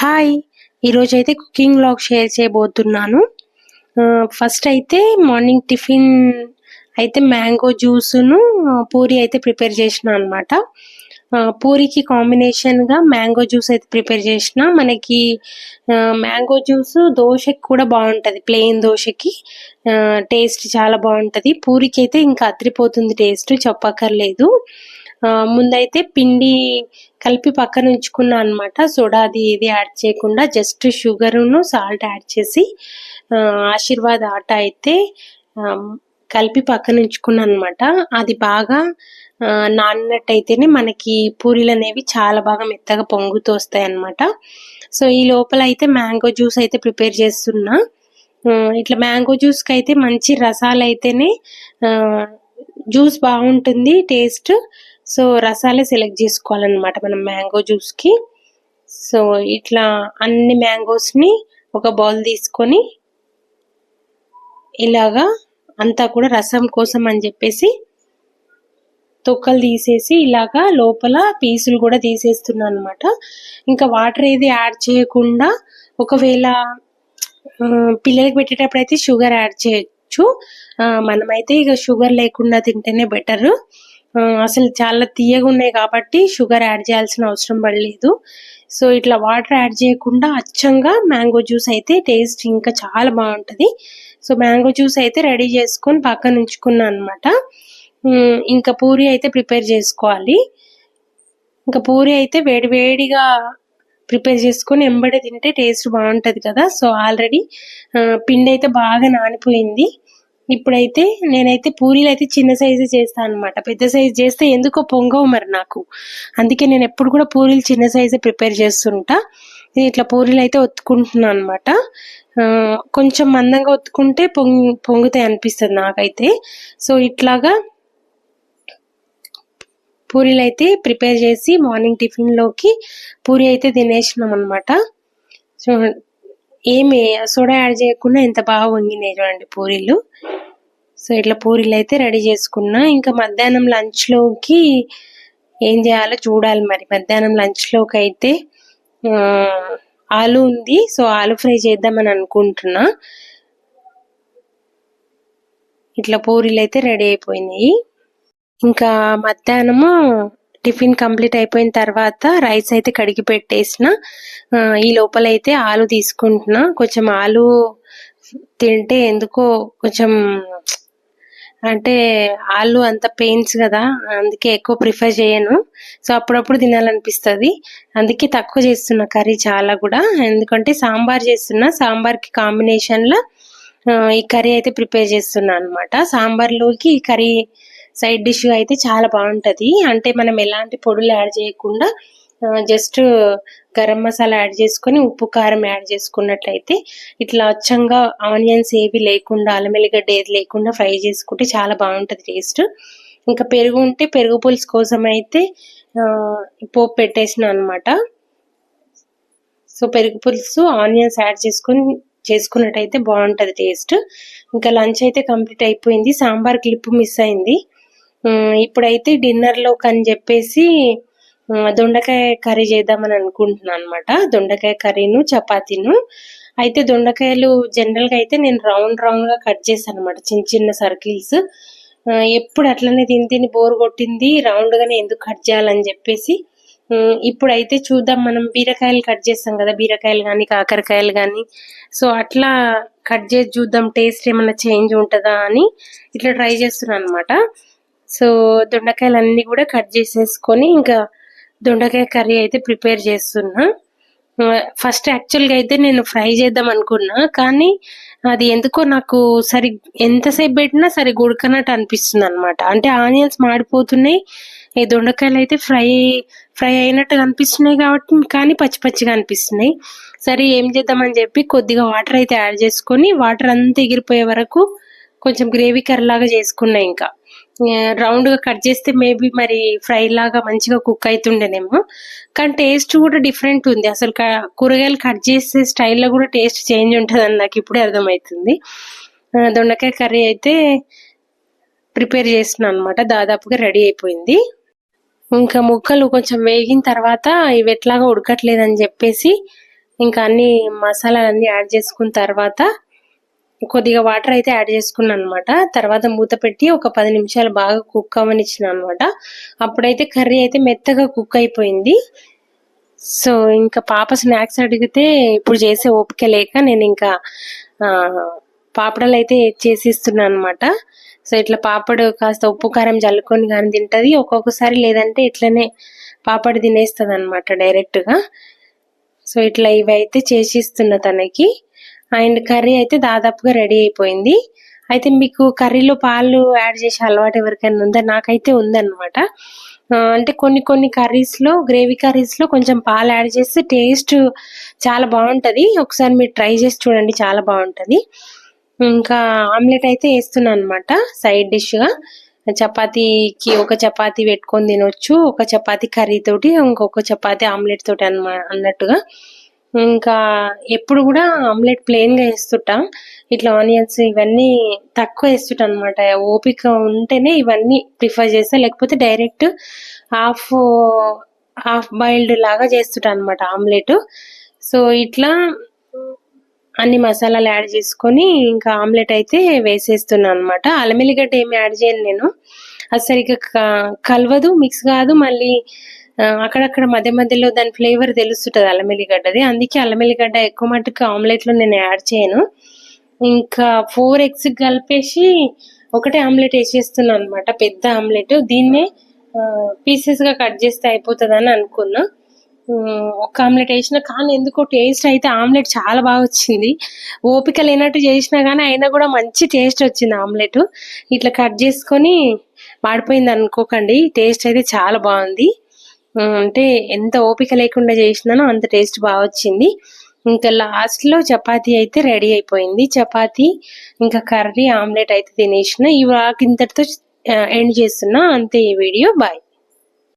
Hi. ఈరోజు అయితే cooking vlog share చేయబోతున్నాను. ఫస్ట్ అయితే మార్నింగ్ టిఫిన్ అయితే మ్యాంగో జ్యూస్ను పూరి అయితే ప్రిపేర్ చేసిన అనమాట పూరికి కాంబినేషన్గా మ్యాంగో జ్యూస్ అయితే ప్రిపేర్ చేసిన. మనకి మ్యాంగో జ్యూస్ దోశకి కూడా బాగుంటుంది ప్లెయిన్ దోశకి. టేస్ట్ చాలా బాగుంటుంది. పూరికి అయితే ఇంకా అదిరిపోతుంది టేస్ట్ చెప్పక్కర్లేదు. ముందైతే పిండి కలిపి పక్కన ఉంచుకున్నా అనమాట సోడా అది ఏది యాడ్ చేయకుండా జస్ట్ షుగర్ను సాల్ట్ యాడ్ చేసి ఆశీర్వాద్ ఆట అయితే కలిపి పక్కన ఉంచుకున్నాను అనమాట అది బాగా నానినట్టయితేనే మనకి పూరీలు అనేవి చాలా బాగా మెత్తగా పొంగుతూ వస్తాయి అనమాట సో ఈ లోపల అయితే మ్యాంగో జ్యూస్ అయితే ప్రిపేర్ చేస్తున్నా. ఇట్లా మ్యాంగో జ్యూస్కి అయితే మంచి రసాలు అయితేనే జ్యూస్ బాగుంటుంది టేస్ట్. సో రసాలే సెలెక్ట్ చేసుకోవాలన్నమాట మనం మ్యాంగో జ్యూస్కి సో ఇట్లా అన్ని మ్యాంగోస్ని ఒక బౌల్ తీసుకొని ఇలాగా అంతా కూడా రసం కోసం అని చెప్పేసి తొక్కలు తీసేసి ఇలాగా లోపల పీసులు కూడా తీసేస్తున్నాను అనమాట ఇంకా వాటర్ ఏది యాడ్ చేయకుండా ఒకవేళ పిల్లలకి పెట్టేటప్పుడు అయితే షుగర్ యాడ్ చేయొచ్చు మనమైతే ఇక షుగర్ లేకుండా తింటేనే బెటర్ అసలు చాలా తీయగా ఉన్నాయి కాబట్టి షుగర్ యాడ్ చేయాల్సిన అవసరం పడలేదు. సో ఇట్లా వాటర్ యాడ్ చేయకుండా అచ్చంగా మ్యాంగో జ్యూస్ అయితే టేస్ట్ ఇంకా చాలా బాగుంటుంది. సో మ్యాంగో జ్యూస్ అయితే రెడీ చేసుకొని పక్కన ఉంచుకున్నాను అనమాట ఇంకా పూరి అయితే ప్రిపేర్ చేసుకోవాలి. ఇంకా పూరి అయితే వేడివేడిగా ప్రిపేర్ చేసుకొని ఎంబడే తింటే టేస్ట్ బాగుంటుంది కదా. సో ఆల్రెడీ పిండి అయితే బాగా నానిపోయింది. ఇప్పుడైతే నేనైతే పూరీలు అయితే చిన్న సైజు చేస్తాను అనమాట పెద్ద సైజు చేస్తే ఎందుకో పొంగవు మరి నాకు. అందుకే నేను ఎప్పుడు కూడా పూరీలు చిన్న సైజే ప్రిపేర్ చేస్తుంటా. ఇట్లా పూరీలు అయితే ఒత్తుకుంటున్నాను అనమాట కొంచెం మందంగా ఒత్తుకుంటే పొంగి పొంగుతాయి అనిపిస్తుంది నాకైతే. సో ఇట్లాగా పూరీలు అయితే ప్రిపేర్ చేసి మార్నింగ్ టిఫిన్లోకి పూరి అయితే తినేసినాం అనమాట సో ఏమి సోడా యాడ్ చేయకుండా ఎంత బాగా వంగినాయి చూడండి పూరీలు. సో ఇట్లా పూరీలు అయితే రెడీ చేసుకున్నా. ఇంకా మధ్యాహ్నం లంచ్లోకి ఏం చేయాలో చూడాలి మరి. మధ్యాహ్నం లంచ్లోకి అయితే ఆలు ఉంది. సో ఆలు ఫ్రై చేద్దామని అనుకుంటున్నా. ఇట్లా పూరీలు అయితే రెడీ అయిపోయినాయి. ఇంకా మధ్యాహ్నము టిఫిన్ కంప్లీట్ అయిపోయిన తర్వాత రైస్ అయితే కడిగి పెట్టేసిన. ఈ లోపల అయితే ఆలు తీసుకుంటున్నా. కొంచెం ఆలు తింటే ఎందుకో కొంచెం అంటే ఆలు అంత పెయిన్స్ కదా అందుకే ఎక్కువ ప్రిఫర్ చేయను. సో అప్పుడప్పుడు తినాలనిపిస్తుంది. అందుకే తక్కువ చేస్తున్నా కర్రీ చాలా కూడా. ఎందుకంటే సాంబార్ చేస్తున్నా. సాంబార్కి కాంబినేషన్లో ఈ కర్రీ అయితే ప్రిపేర్ చేస్తున్నా అనమాట సాంబార్లోకి ఈ కర్రీ సైడ్ డిష్ అయితే చాలా బాగుంటుంది. అంటే మనం ఎలాంటి పొడులు యాడ్ చేయకుండా జస్ట్ గరం మసాలా యాడ్ చేసుకొని ఉప్పు కారం యాడ్ చేసుకున్నట్లయితే ఇట్లా అచ్చంగా ఆనియన్స్ ఏవి లేకుండా అల్లం ఎల్లిగడ్డ ఏది లేకుండా ఫ్రై చేసుకుంటే చాలా బాగుంటుంది టేస్ట్. ఇంకా పెరుగు ఉంటే పెరుగు పులుసు కోసం అయితే పోపు పెట్టేసిన అనమాట సో పెరుగు పులుసు ఆనియన్స్ యాడ్ చేసుకొని చేసుకున్నట్టయితే బాగుంటుంది టేస్ట్. ఇంకా లంచ్ అయితే కంప్లీట్ అయిపోయింది. సాంబార్ క్లిప్ మిస్ అయింది. ఇప్పుడైతే డిన్నర్లోకి అని చెప్పేసి దొండకాయ కర్రీ చేద్దామని అనుకుంటున్నాను అనమాట దొండకాయ కర్రీను చపాతీను. అయితే దొండకాయలు జనరల్గా అయితే నేను రౌండ్ రౌండ్గా కట్ చేస్తాను అనమాట చిన్న చిన్న సర్కిల్స్ ఎప్పుడు అట్లనే తిని తిని బోర్ కొట్టింది. రౌండ్గానే ఎందుకు కట్ చేయాలని చెప్పేసి ఇప్పుడైతే చూద్దాం. మనం బీరకాయలు కట్ చేస్తాం కదా బీరకాయలు కానీ కాకరకాయలు కానీ సో అట్లా కట్ చేసి చూద్దాం. టేస్ట్ ఏమైనా చేంజ్ ఉంటుందా అని ఇట్లా ట్రై చేస్తున్నాను అనమాట సో దొండకాయలు కూడా కట్ చేసేసుకొని ఇంకా దొండకాయ కర్రీ అయితే ప్రిపేర్ చేస్తున్నా. ఫస్ట్ యాక్చువల్గా అయితే నేను ఫ్రై చేద్దాం అనుకున్నా కానీ అది ఎందుకో నాకు సరి ఎంతసేపు పెట్టినా సరి గుడకనట్టు అనిపిస్తుంది అనమాట అంటే ఆనియన్స్ మాడిపోతున్నాయి ఈ దొండకాయలు అయితే ఫ్రై ఫ్రై అయినట్టు కనిపిస్తున్నాయి కాబట్టి కానీ పచ్చి పచ్చిగా అనిపిస్తున్నాయి. సరే ఏం చేద్దామని చెప్పి కొద్దిగా వాటర్ అయితే యాడ్ చేసుకొని వాటర్ అంతా ఎగిరిపోయే వరకు కొంచెం గ్రేవీ కర్రీ లాగా చేసుకున్నా ఇంకా. రౌండ్గా కట్ చేస్తే మేబీ మరి ఫ్రై లాగా మంచిగా కుక్ అవుతుండేనేమో కానీ టేస్ట్ కూడా డిఫరెంట్ ఉంది. అసలు కూరగాయలు కట్ చేసే స్టైల్లో కూడా టేస్ట్ చేంజ్ ఉంటుంది అని నాకు ఇప్పుడే అర్థమవుతుంది. దొండకాయ కర్రీ అయితే ప్రిపేర్ చేస్తున్నాను అనమాట దాదాపుగా రెడీ అయిపోయింది. ఇంకా ముక్కలు కొంచెం వేగిన తర్వాత ఇవి ఎట్లాగా ఉడకట్లేదని చెప్పేసి ఇంకా అన్ని మసాలాలన్నీ యాడ్ చేసుకున్న తర్వాత కొద్దిగా వాటర్ అయితే యాడ్ చేసుకున్నాను అనమాట తర్వాత మూత పెట్టి ఒక పది నిమిషాలు బాగా కుక్ అవ్వనిచ్చిన అనమాట అప్పుడైతే కర్రీ అయితే మెత్తగా కుక్ అయిపోయింది. సో ఇంకా పాప స్నాక్స్ అడిగితే ఇప్పుడు చేసే ఓపిక లేక నేను ఇంకా పాపడలు అయితే చేసి ఇస్తున్నాను అనమాట సో ఇట్లా పాపడు కాస్త ఉప్పు కారం చల్లుకొని కానీ తింటుంది. ఒక్కొక్కసారి లేదంటే ఇట్లనే పాపడు తినేస్తుంది అనమాట డైరెక్ట్గా. సో ఇట్లా ఇవి అయితే చేసి ఇస్తున్న తనకి. అండ్ కర్రీ అయితే దాదాపుగా రెడీ అయిపోయింది. అయితే మీకు కర్రీలో పాలు యాడ్ చేసే అలవాటు ఎవరికైనా ఉందా? నాకైతే ఉందన్నమాట. అంటే కొన్ని కొన్ని కర్రీస్లో గ్రేవీ కర్రీస్లో కొంచెం పాలు యాడ్ చేస్తే టేస్ట్ చాలా బాగుంటుంది. ఒకసారి మీరు ట్రై చేసి చూడండి చాలా బాగుంటుంది. ఇంకా ఆమ్లెట్ అయితే వేస్తున్నాను అనమాట సైడ్ డిష్గా. చపాతీకి ఒక చపాతీ పెట్టుకొని తినొచ్చు ఒక చపాతీ కర్రీ తోటి ఇంకొక చపాతీ ఆమ్లెట్ తోటి అన్నట్టుగా. ఇంకా ఎప్పుడు కూడా ఆమ్లెట్ ప్లెయిన్గా వేస్తుంటాం. ఇట్లా ఆనియన్స్ ఇవన్నీ తక్కువ వేస్తుంటా అనమాట ఓపిక ఉంటేనే ఇవన్నీ ప్రిఫర్ చేస్తా. లేకపోతే డైరెక్ట్ హాఫ్ హాఫ్ బాయిల్డ్ లాగా చేస్తుంటా అనమాట ఆమ్లెట్. సో ఇట్లా అన్ని మసాలాలు యాడ్ చేసుకొని ఇంకా ఆమ్లెట్ అయితే వేసేస్తున్నాను అనమాట అల్లమెల్లిగడ్డ ఏమి యాడ్ చేయను నేను. అది సరిగ్గా క- కలవదు మిక్స్ కాదు. మళ్ళీ అక్కడక్కడ మధ్య మధ్యలో దాని ఫ్లేవర్ తెలుస్తుంటది అల్లమెల్లిగడ్డది. అందుకే అల్లమెల్లిగడ్డ ఎక్కువ మటుకు ఆమ్లెట్లో నేను యాడ్ చేయను. ఇంకా ఫోర్ ఎగ్స్ కలిపేసి ఒకటే ఆమ్లెట్ వేసేస్తున్నాను అనమాట పెద్ద ఆమ్లెట్ దీన్నే పీసెస్గా కట్ చేస్తే అయిపోతుందని అనుకున్నా. ఒక ఆమ్లెట్ వేసిన కానీ ఎందుకో టేస్ట్ అయితే ఆమ్లెట్ చాలా బాగా వచ్చింది. ఓపిక లేనట్టు చేసినా కానీ అయినా కూడా మంచి టేస్ట్ వచ్చింది ఆమ్లెట్ ఇట్లా కట్ చేసుకొని పాడిపోయింది అనుకోకండి. టేస్ట్ అయితే చాలా బాగుంది. అంటే ఎంత ఓపిక లేకుండా చేసినానో అంత టేస్ట్ బాగా వచ్చింది. ఇంకా లాస్ట్లో చపాతీ అయితే రెడీ అయిపోయింది. చపాతీ ఇంకా కర్రీ ఆమ్లెట్ అయితే తినేసిన. ఈ వాక్ ఇంతటితో ఎండ్ చేస్తున్నా. అంతే ఈ వీడియో. బాయ్